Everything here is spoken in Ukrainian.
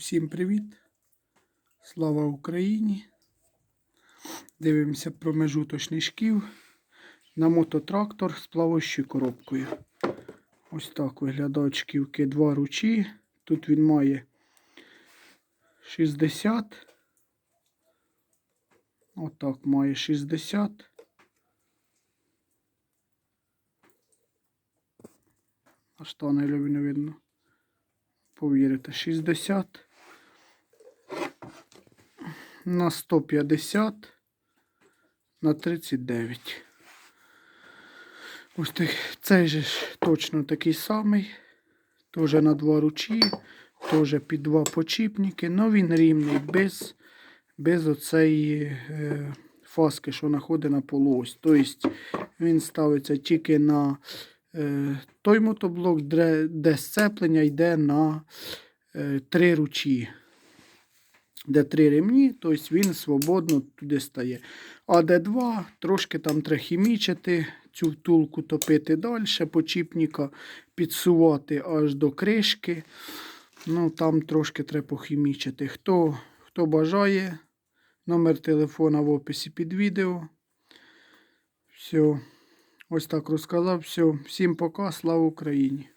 Усім привіт! Слава Україні! Дивимося промежуточний шків на мототрактор з плаваючою коробкою. Ось так виглядають шківки два ручі. Тут він має 60. Отак має 60. А штани не видно. Повірите, 60 на 150 на 39. Ось так, цей же ж точно такий самий. Теж на два ручі, теж під два почіпники, але він рівний, без, без оцеї е, фаски, що знаходить на полуось. Тобто він ставиться тільки на е, той мотоблок, де сцеплення йде на е, три ручі. Де три ремні, тобто він свободно туди стає. А де два, трошки там треба хімічити, цю втулку топити далі, почіпника підсувати аж до кришки. Ну, там трошки треба похімічити. Хто, хто бажає, номер телефона в описі під відео. Все. Ось так розказав. Все. Всім пока. Слава Україні!